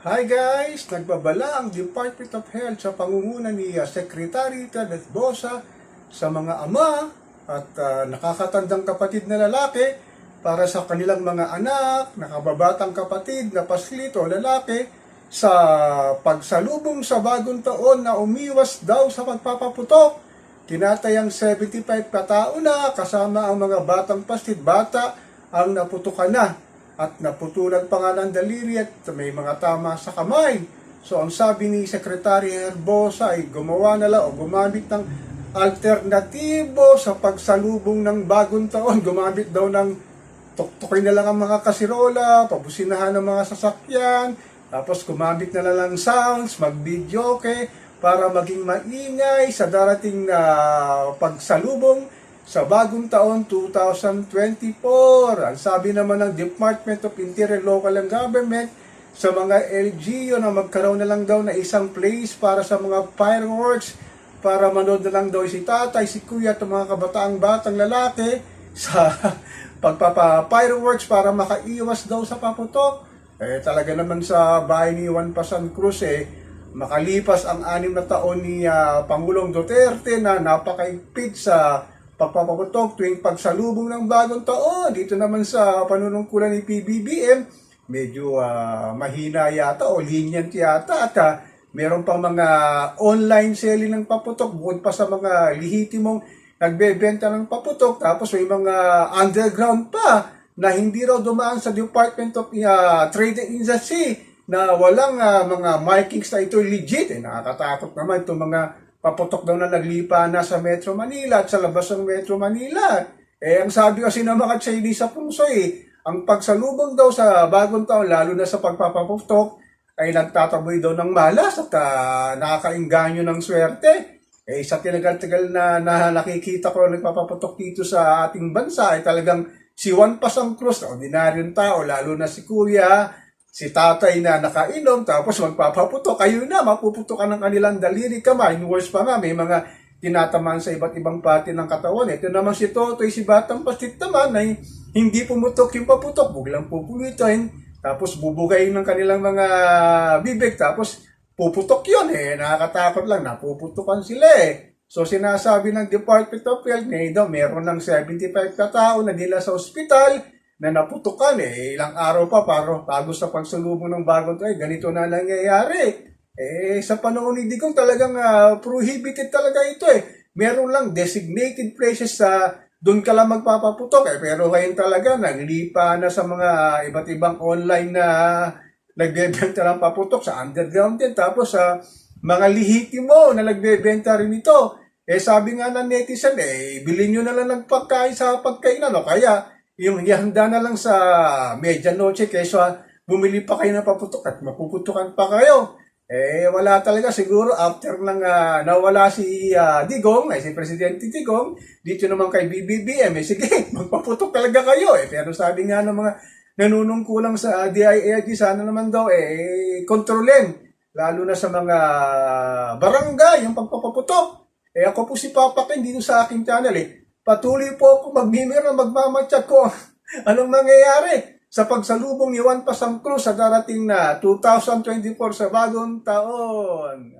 Hi guys! Nagbabala ang Department of Health sa pangunguna ni uh, Secretary Telet Bosa sa mga ama at uh, nakakatandang kapatid na lalaki para sa kanilang mga anak, nakababatang kapatid na paslit o lalaki sa pagsalubong sa bagong taon na umiwas daw sa pagpapaputok. Tinatayang 75 katao na kasama ang mga batang paslit bata ang naputukan na at naputulan pa nga ng daliri at may mga tama sa kamay. So ang sabi ni Secretary Herbosa ay gumawa na lang o gumamit ng alternatibo sa pagsalubong ng bagong taon. Gumamit daw ng tuktukin na lang ang mga kasirola, pabusinahan ng mga sasakyan, tapos gumamit na lang ng sounds, mag-video okay, para maging maingay sa darating na pagsalubong sa bagong taon 2024. Ang sabi naman ng Department of Interior Local and Government sa mga LGU na magkaroon na lang daw na isang place para sa mga fireworks para manood na lang daw si tatay, si kuya at mga kabataang batang lalaki sa pagpapa-fireworks para makaiwas daw sa paputok. Eh talaga naman sa bahay ni Juan Pasan Cruz eh, makalipas ang anim na taon ni ah, Pangulong Duterte na napakaigpit sa pagpapaputok tuwing pagsalubong ng bagong taon. Dito naman sa panunungkulan ni PBBM, medyo ah, mahina yata o lenient yata at ah, meron pang mga online selling ng paputok bukod pa sa mga lehitimong nagbebenta ng paputok tapos may mga underground pa na hindi raw dumaan sa Department of ah, Trade and Industry na walang ah, mga markings na ito legit. Eh, nakakatakot naman itong mga paputok daw na naglipa na sa Metro Manila at sa labas ng Metro Manila. Eh, ang sabi kasi ng mga Chinese sa puso eh, ang pagsalubong daw sa bagong taon, lalo na sa pagpapaputok, ay nagtataboy daw ng malas at uh, nakakainganyo ng swerte. Eh, sa tinagal-tagal na, na nakikita ko nagpapaputok dito sa ating bansa, ay talagang si Juan Pasang Cruz, na ordinaryong tao, lalo na si Kuya, si tatay na nakainom, tapos magpapaputok, kayo na, mapuputokan ng kanilang daliri kamay. Worse pa nga, may mga tinatamaan sa iba't ibang pati ng katawan. Ito naman si Totoy, si Batang Pastit naman, ay hindi pumutok yung paputok, buglang pupulitin, tapos bubugayin ng kanilang mga bibig, tapos puputok yun eh. Nakakatakot lang, napuputukan sila eh. So sinasabi ng Department of Health, ngayon meron ng 75 katao na nila sa ospital na naputukan eh. Ilang araw pa para bago sa pagsulubong ng bagong tayo, ganito na nangyayari. Eh, sa panahon ni Digong talagang ah, prohibited talaga ito eh. Meron lang designated places sa doon ka lang magpapaputok eh. Pero ngayon talaga, naglipa na sa mga iba't ibang online na nagbebenta ng paputok sa underground din. Tapos sa mga lihitimo na nagbebenta rin ito. Eh sabi nga ng netizen, eh bilhin nyo na lang ng pagkain sa pagkainan. O kaya yung ihanda na lang sa medianoche kaysa bumili pa kayo ng paputok at mapuputukan pa kayo. Eh, wala talaga siguro after nang ah, nawala si ah, Digong, ay si Presidente Digong, dito naman kay BBBM, eh sige, magpaputok talaga kayo eh. Pero sabi nga ng mga nanunungkulang sa DILG, sana naman daw eh, kontrolin. Lalo na sa mga barangay, yung pagpapaputok. Eh ako po si Papa Ken dito sa aking channel eh. Patuloy po ako magmimir na magmamatchat ko anong mangyayari sa pagsalubong ni Juan Pasang Cruz sa darating na 2024 sa bagong taon.